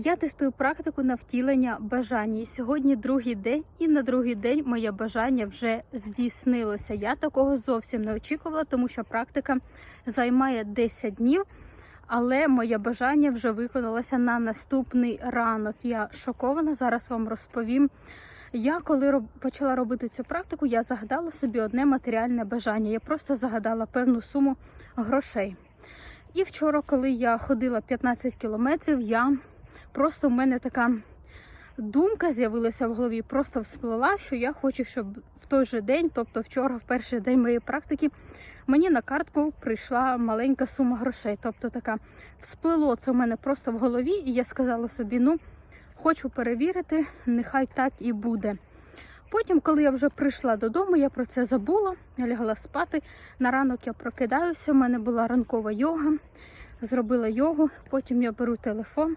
Я тестую практику на втілення бажання. Сьогодні другий день, і на другий день моє бажання вже здійснилося. Я такого зовсім не очікувала, тому що практика займає 10 днів. Але моє бажання вже виконалося на наступний ранок. Я шокована. Зараз вам розповім. Я коли почала робити цю практику, я загадала собі одне матеріальне бажання. Я просто загадала певну суму грошей. І вчора, коли я ходила 15 кілометрів, я просто в мене така думка з'явилася в голові, просто всплила, що я хочу, щоб в той же день, тобто вчора, в перший день моєї практики, мені на картку прийшла маленька сума грошей. Тобто така всплило це в мене просто в голові, і я сказала собі: ну, хочу перевірити, нехай так і буде. Потім, коли я вже прийшла додому, я про це забула, я лягла спати. На ранок я прокидаюся, у мене була ранкова йога, зробила йогу, потім я беру телефон.